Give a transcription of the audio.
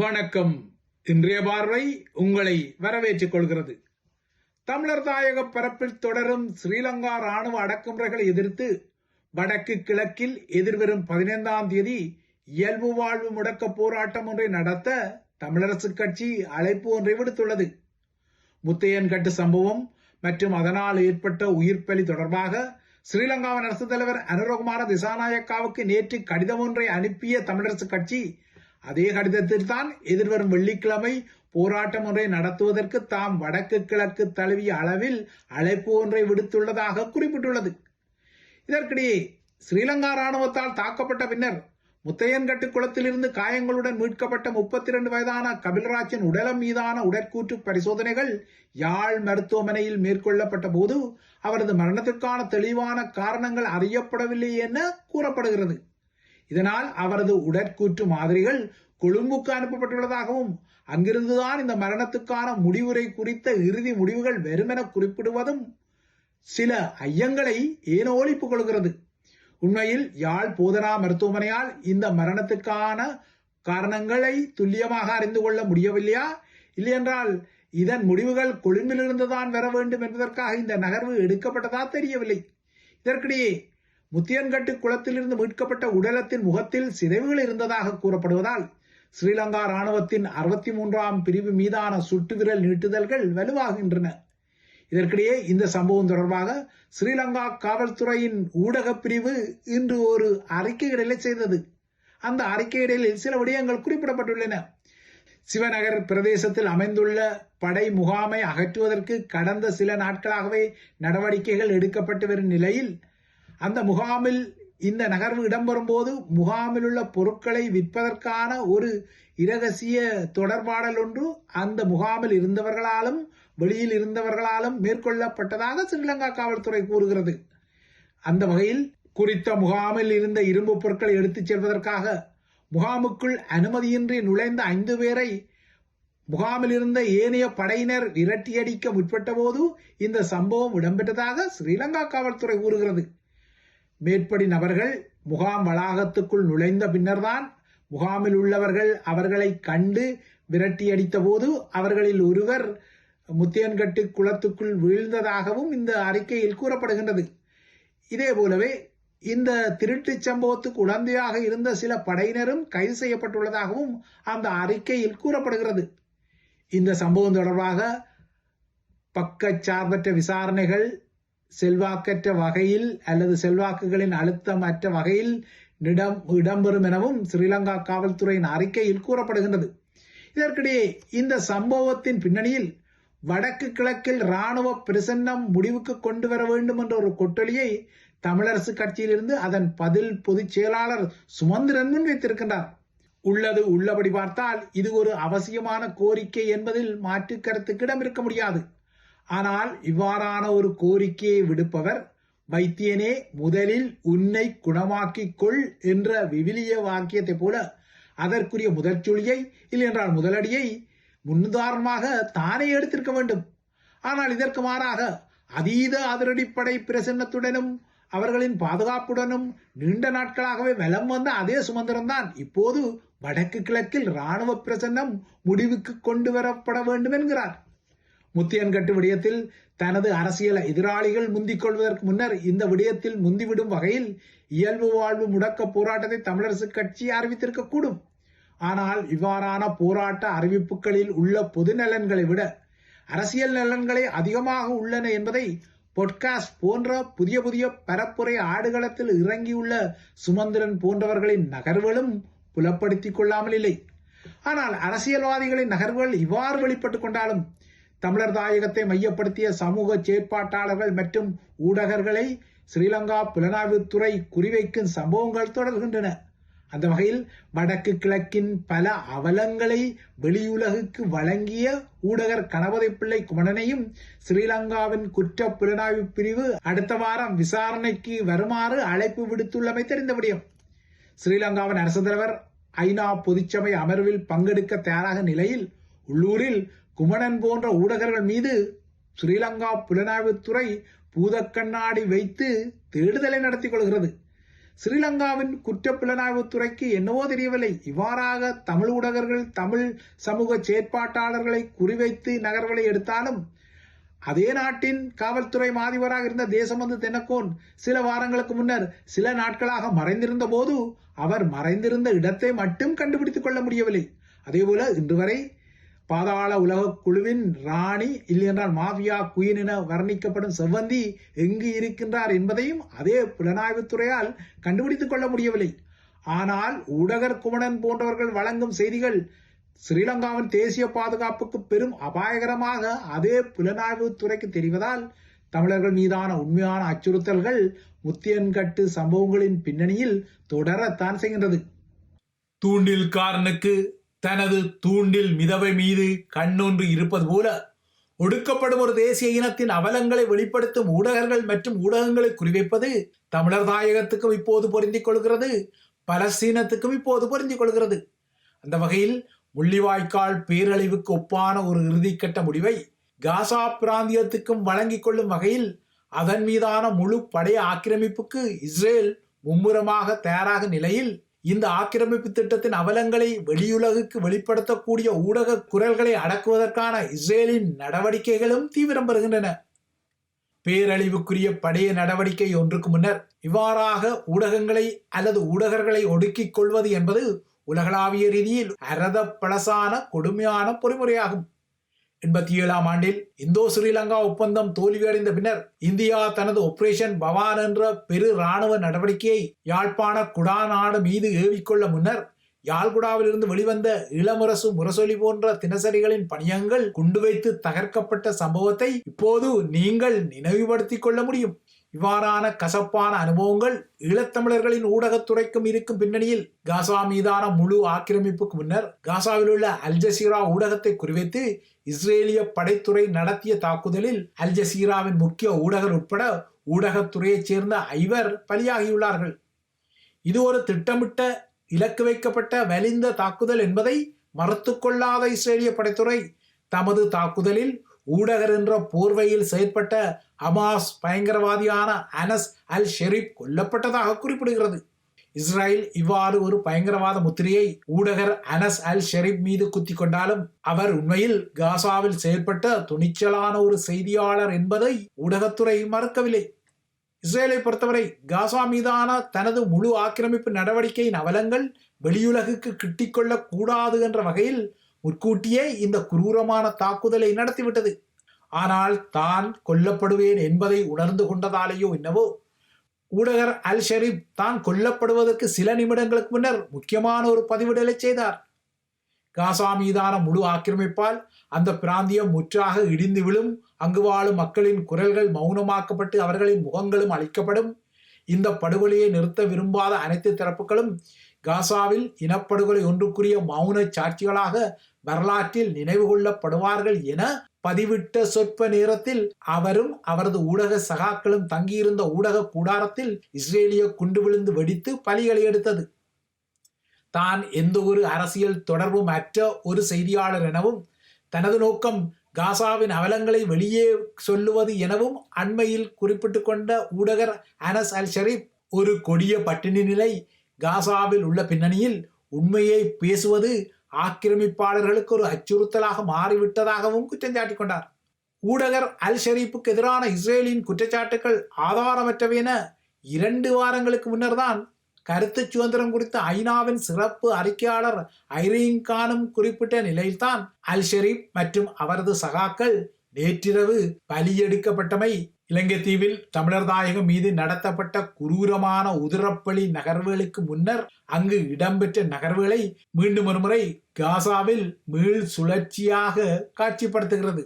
வணக்கம். இன்றைய பார்வை உங்களை வரவேற்றுக் கொள்கிறது. தமிழர் தாயக பரப்பில் தொடரும் ஸ்ரீலங்கா ராணுவ அடக்குமுறைகளை எதிர்த்து வடக்கு கிழக்கில் எதிர்வரும் பதினைந்தாம் தேதி இயல்பு வாழ்வு முடக்க போராட்டம் ஒன்றை நடத்த தமிழரசுக் கட்சி அழைப்பு ஒன்றை விடுத்துள்ளது. முத்தையன்கட்டு சம்பவம் மற்றும் அதனால் ஏற்பட்ட உயிர்ப்பலி தொடர்பாக ஸ்ரீலங்காவின் அரசுத் தலைவர் அனுரகுமார திசாநாயக்காவுக்கு நேற்று கடிதம் ஒன்றை அனுப்பிய தமிழரசுக் கட்சி அதே கடிதத்தில் தான் எதிர்வரும் வெள்ளிக்கிழமை போராட்டம் ஒன்றை நடத்துவதற்கு தாம் வடக்கு கிழக்கு தழுவிய அளவில் அழைப்பு ஒன்றை விடுத்துள்ளதாக குறிப்பிட்டுள்ளது. இதற்கிடையே ஸ்ரீலங்கா ராணுவத்தால் தாக்கப்பட்ட பின்னர் முத்தையன்கட்டு குளத்திலிருந்து காயங்களுடன் மீட்கப்பட்ட முப்பத்தி இரண்டு வயதான கபில்ராஜின் உடலம் மீதான உடற்கூற்று பரிசோதனைகள் யாழ் மருத்துவமனையில் மேற்கொள்ளப்பட்ட போது அவரது மரணத்திற்கான தெளிவான காரணங்கள் அறியப்படவில்லை என கூறப்படுகிறது. இதனால் அவரது உடற்கூற்று மாதிரிகள் கொழும்புக்கு அனுப்பப்பட்டுள்ளதாகவும் அங்கிருந்துதான் இந்த மரணத்துக்கான முடிவுரை குறித்த இறுதி முடிவுகள் வெறுமென குறிப்பிடுவதும் சில ஐயங்களை ஏனோ கொள்கிறது. உண்மையில் யாழ் போதனா மருத்துவமனையால் இந்த மரணத்துக்கான காரணங்களை துல்லியமாக அறிந்து கொள்ள முடியவில்லையா? இல்லையென்றால் இதன் முடிவுகள் கொழும்பிலிருந்துதான் வர வேண்டும் என்பதற்காக இந்த நகர்வு எடுக்கப்பட்டதா தெரியவில்லை. இதற்கிடையே முத்தியன்கட்டு குளத்திலிருந்து மீட்கப்பட்ட உடலத்தின் முகத்தில் சிதைவுகள் இருந்ததாக கூறப்படுவதால் ஸ்ரீலங்கா ராணுவத்தின் அறுபத்தி மூன்றாம் பிரிவு மீதான சுட்டுவிரல் நீட்டுதல்கள் வலுவாகின்றன. இதற்கிடையே இந்த சம்பவம் தொடர்பாக ஸ்ரீலங்கா காவல்துறையின் ஊடகப் பிரிவு இன்று ஒரு அறிக்கையிடலை செய்தது. அந்த அறிக்கையிடலில் சில விடயங்கள் குறிப்பிடப்பட்டுள்ளன. சிவநகர் பிரதேசத்தில் அமைந்துள்ள படை முகாமை அகற்றுவதற்கு கடந்த சில நாட்களாகவே நடவடிக்கைகள் எடுக்கப்பட்டு வரும் நிலையில் அந்த முகாமில் இந்த நகர்வு இடம்பெறும் போது முகாமில் உள்ள பொருட்களை விற்பதற்கான ஒரு இரகசிய தொடர்பாடல் ஒன்று அந்த முகாமில் இருந்தவர்களாலும் வெளியில் இருந்தவர்களாலும் மேற்கொள்ளப்பட்டதாக ஸ்ரீலங்கா காவல்துறை கூறுகிறது. அந்த வகையில் குறித்த முகாமில் இருந்த இரும்பு பொருட்களை எடுத்துச் செல்வதற்காக முகாமுக்குள் அனுமதியின்றி நுழைந்த ஐந்து பேரை முகாமில் இருந்த ஏனைய படையினர் விரட்டியடிக்க முற்பட்ட போது இந்த சம்பவம் இடம்பெற்றதாக ஸ்ரீலங்கா காவல்துறை கூறுகிறது. மேற்படி நபர்கள் முகாம் வளாகத்துக்குள் நுழைந்த பின்னர்தான் முகாமில் உள்ளவர்கள் அவர்களை கண்டு விரட்டியடித்த போது அவர்களில் ஒருவர் முத்தியன்கட்டு குளத்துக்குள் வீழ்ந்ததாகவும் இந்த அறிக்கையில் கூறப்படுகின்றது. இதே போலவே இந்த திருட்டு சம்பவத்துக்கு உடந்தையாக இருந்த சில படையினரும் கைது செய்யப்பட்டுள்ளதாகவும் அந்த அறிக்கையில் கூறப்படுகிறது. இந்த சம்பவம் தொடர்பாக பக்கச்சார்பற்ற விசாரணைகள் செல்வாக்கற்ற வகையில் அல்லது செல்வாக்குகளின் அழுத்தம் அற்ற வகையில் இடம் இடம்பெறும் எனவும் ஸ்ரீலங்கா காவல்துறையின் அறிக்கையில் கூறப்படுகின்றது. இதற்கிடையே இந்த சம்பவத்தின் பின்னணியில் வடக்கு கிழக்கில் இராணுவ பிரசன்னம் முடிவுக்கு கொண்டு வர வேண்டும் என்ற ஒரு கொட்டொலியை தமிழரசு கட்சியிலிருந்து அதன் பதில் பொதுச் செயலாளர் சுமந்திரன் முன்வைத்திருக்கின்றார். உள்ளது உள்ளபடி பார்த்தால் இது ஒரு அவசியமான கோரிக்கை என்பதில் மாற்று கருத்துக்கு இடம் இருக்க முடியாது. ஆனால் இவ்வாறான ஒரு கோரிக்கையை விடுப்பவர் வைத்தியனே முதலில் உன்னை குணமாக்கிக் கொள் என்ற விவிலிய வாக்கியத்தை போல அதற்குரிய முதற்சொலியை இல்லை என்றால் முதலடியை முன்னுதாரணமாக தானே எடுத்திருக்க வேண்டும். ஆனால் இதற்கு மாறாக அதீத அதிரடிப்படை பிரசன்னத்துடனும் அவர்களின் பாதுகாப்புடனும் நீண்ட நாட்களாகவே வலம் வந்த அதே சுமந்திரம்தான் இப்போது வடக்கு கிழக்கில் ராணுவ பிரசன்னம் முடிவுக்கு கொண்டு வரப்பட வேண்டும் என்கிறார். முத்தியன்கட்டு விடயத்தில் தனது அரசியல் எதிராளிகள் முந்திக் கொள்வதற்கு முன்னர் இந்த விடயத்தில் முந்திவிடும் வகையில் இயல்பு வாழ்வு முடக்க போராட்டத்தை தமிழரசு கட்சி அறிவித்திருக்க கூடும் ஆனால் இவ்வாறான போராட்ட அறிவிப்புகளில் உள்ள பொது நலன்களை விட அரசியல் நலன்களே அதிகமாக உள்ளன என்பதை பொட்காஸ்ட் போன்ற புதிய புதிய பரப்புரை ஆடுகளத்தில் இறங்கியுள்ள சுமந்திரன் போன்றவர்களின் நகர்வுகளும் புலப்படுத்திக் கொள்ளாமல் இல்லை. ஆனால் அரசியல்வாதிகளின் நகர்வுகள் இவ்வாறு வெளிப்பட்டுக் கொண்டாலும் தமிழர் தாயகத்தை மையப்படுத்திய சமூக செயற்பாட்டாளர்கள் மற்றும் ஊடகர்களை ஸ்ரீலங்கா புலனாய்வுத்துறை குறிவைக்கும் சம்பவங்கள் தொடர்கின்றன. அந்த வகையில் வடக்கு கிழக்கின் பல அவலங்களை வெளியுலகுக்கு வழங்கிய ஊடகர் கணபதி பிள்ளை குமணனையும் ஸ்ரீலங்காவின் குற்ற புலனாய்வு பிரிவு அடுத்த வாரம் விசாரணைக்கு வருமாறு அழைப்பு விடுத்துள்ளமை தெரிந்த முடியும் ஸ்ரீலங்காவின் அரசு தலைவர் ஐநா பொதுச்சபை அமர்வில் பங்கெடுக்க தயாராக நிலையில் உள்ளூரில் குமணன் போன்ற ஊடகர்கள் மீது ஸ்ரீலங்கா புலனாய்வுத்துறை பூதக்கண்ணாடி வைத்து தேடுதலை நடத்திக் கொள்கிறது. ஸ்ரீலங்காவின் குற்ற துறைக்கு என்னவோ தெரியவில்லை. இவ்வாறாக தமிழ் ஊடகர்கள் தமிழ் சமூக செயற்பாட்டாளர்களை குறிவைத்து நகர்களை எடுத்தாலும் அதே நாட்டின் காவல்துறை மாதிவராக இருந்த தேசபந்து தென்னக்கோன் சில வாரங்களுக்கு முன்னர் சில நாட்களாக மறைந்திருந்த போது அவர் மறைந்திருந்த இடத்தை மட்டும் கண்டுபிடித்துக் கொள்ள முடியவில்லை. அதேபோல இன்று வரை பாதாள உலக குழுவின் ராணி இல்லையென்றால் மாஃபியா குயின் என வர்ணிக்கப்படும் செவ்வந்தி எங்கு இருக்கின்றார் என்பதையும் அதே புலனாய்வுத்துறையால் கண்டுபிடித்துக் கொள்ள முடியவில்லை. ஆனால் ஊடகர் குமணன் போன்றவர்கள் வழங்கும் செய்திகள் ஸ்ரீலங்காவின் தேசிய பாதுகாப்புக்கு பெரும் அபாயகரமாக அதே புலனாய்வுத்துறைக்கு தெரிவதால் தமிழர்கள் மீதான உண்மையான அச்சுறுத்தல்கள் முத்தியன்கட்டு சம்பவங்களின் பின்னணியில் தொடரத்தான் செய்கின்றது. தூண்டில்காரனுக்கு தனது தூண்டில் மிதவை மீது கண்ணொன்று இருப்பது போல ஒடுக்கப்படும் ஒரு தேசிய இனத்தின் அவலங்களை வெளிப்படுத்தும் ஊடகங்கள் மற்றும் ஊடகங்களை குறிவைப்பது தமிழர் தாயகத்துக்கும் இப்போது பொருந்திக் கொள்கிறது பலஸ்தீனத்துக்கும் இப்போது பொருந்திக் கொள்கிறது. அந்த வகையில் முள்ளிவாய்க்கால் பேரழிவுக்கு ஒப்பான ஒரு இறுதிக்கட்ட முடிவை காசா பிராந்தியத்துக்கும் வழங்கிக் கொள்ளும் வகையில் அதன் மீதான முழு படை ஆக்கிரமிப்புக்கு இஸ்ரேல் மும்முரமாக தயாராக நிலையில் இந்த ஆக்கிரமிப்பு திட்டத்தின் அவலங்களை வெளியுலகுக்கு வெளிப்படுத்தக்கூடிய ஊடக குரல்களை அடக்குவதற்கான இஸ்ரேலின் நடவடிக்கைகளும் தீவிரம் பெறுகின்றன. பேரழிவுக்குரிய படைய நடவடிக்கை ஒன்றுக்கு முன்னர் இவ்வாறாக ஊடகங்களை அல்லது ஊடகர்களை ஒடுக்கிக் கொள்வது என்பது உலகளாவிய ரீதியில் அரத பழசான கொடுமையான பொறிமுறையாகும். எண்பத்தி ஏழாம் ஆண்டில் இந்தோ ஸ்ரீலங்கா ஒப்பந்தம் தோல்வியடைந்த பின்னர் இந்தியா தனது ஆபரேஷன் பவான் என்ற பெரு இராணுவ நடவடிக்கையை யாழ்ப்பாண குடாநாடு மீது ஏவிக்கொள்ள முன்னர் யாழ்குடாவிலிருந்து வெளிவந்த இளமுரசு முரசொலி போன்ற தினசரிகளின் பணியங்கள் குண்டு வைத்து தகர்க்கப்பட்ட சம்பவத்தை இப்போது நீங்கள் நினைவுபடுத்திக் கொள்ள முடியும். இவ்வாறான கசப்பான அனுபவங்கள் ஈழத்தமிழர்களின் ஊடகத்துறைக்கும் இருக்கும் பின்னணியில் காசா மீதான முழு ஆக்கிரமிப்புக்கு முன்னர் காசாவில் உள்ள அல்ஜசீரா ஊடகத்தை குறிவைத்து இஸ்ரேலிய படைத்துறை நடத்திய தாக்குதலில் அல்ஜசீராவின் முக்கிய ஊடகர் உட்பட ஊடகத்துறையைச் சேர்ந்த ஐவர் பலியாகியுள்ளார்கள். இது ஒரு திட்டமிட்ட இலக்கு வைக்கப்பட்ட வலிந்த தாக்குதல் என்பதை மறுத்துக்கொள்ளாத இஸ்ரேலிய படைத்துறை தமது தாக்குதலில் ஊடகர் என்ற போர்வையில் செயற்பட்ட ஹமாஸ் பயங்கரவாதியான அனஸ் அல் ஷெரீப் கொல்லப்பட்டதாக குறிப்பிடுகிறது. இஸ்ரேல் இவ்வாறு ஒரு பயங்கரவாத முத்திரையை ஊடகர் அனஸ் அல் ஷெரீப் மீது குத்தி கொண்டாலும் அவர் உண்மையில் காசாவில் செயல்பட்ட துணிச்சலான ஒரு செய்தியாளர் என்பதை ஊடகத்துறை மறுக்கவில்லை. இஸ்ரேலை பொறுத்தவரை காசா மீதான தனது முழு ஆக்கிரமிப்பு நடவடிக்கையின் அவலங்கள் வெளியுலகுக்கு கிட்டிக்கொள்ளக்கூடாது என்ற வகையில் முற்கூட்டியே இந்த குரூரமான தாக்குதலை நடத்திவிட்டது. ஆனால் தான் கொல்லப்படுவேன் என்பதை உணர்ந்து கொண்டதாலேயோ என்னவோ ஊடகர் அல் ஷரீப் தான் கொல்லப்படுவதற்கு சில நிமிடங்களுக்கு முன்னர் முக்கியமான ஒரு பதிவிடலை செய்தார். காசா மீதான முழு ஆக்கிரமிப்பால் அந்த பிராந்தியம் முற்றாக இடிந்து விழும் அங்கு வாழும் மக்களின் குரல்கள் மௌனமாக்கப்பட்டு அவர்களின் முகங்களும் அழிக்கப்படும். இந்த படுகொலையை நிறுத்த விரும்பாத அனைத்து தரப்புகளும் காசாவில் இனப்படுகொலை ஒன்றுக்குரிய மௌன சாட்சிகளாக வரலாற்றில் நினைவு கொள்ளப்படுவார்கள் என பதிவிட்ட சொற்ப நேரத்தில் அவரும் அவரது ஊடக சகாக்களும் தங்கியிருந்த ஊடக கூடாரத்தில் இஸ்ரேலிய குண்டு விழுந்து வெடித்து பலிகளை எடுத்தது. தான் எந்த ஒரு அரசியல் தொடர்பும் அற்ற ஒரு செய்தியாளர் எனவும் தனது நோக்கம் காசாவின் அவலங்களை வெளியே சொல்லுவது எனவும் அண்மையில் குறிப்பிட்டு கொண்ட ஊடகர் அனஸ் அல் ஷரீப் ஒரு கொடிய பட்டினி நிலை காசாவில் உள்ள பின்னணியில் உண்மையை பேசுவது ஆக்கிரமிப்பாளர்களுக்கு ஒரு அச்சுறுத்தலாக மாறிவிட்டதாகவும் குற்றம் சாட்டிக் கொண்டார் ஊடகர் அல் ஷரீப்புக்கு எதிரான இஸ்ரேலின் குற்றச்சாட்டுகள் ஆதாரமற்றவை என இரண்டு வாரங்களுக்கு முன்னர் தான் கருத்து சுதந்திரம் குறித்த ஐநாவின் சிறப்பு அறிக்கையாளர் ஐரீன் கானும் குறிப்பிட்ட நிலையில்தான் அல் ஷெரீப் மற்றும் அவரது சகாக்கள் நேற்றிரவு பலியெடுக்கப்பட்டமை இலங்கை தீவில் தமிழர் தாயகம் மீது நடத்தப்பட்ட குரூரமான உதிரப்பலி நகர்வுகளுக்கு முன்னர் அங்கு இடம்பெற்ற நகர்வுகளை மீண்டும் ஒருமுறை காசாவில் மீள் சுழற்சியாக காட்சிப்படுத்துகிறது.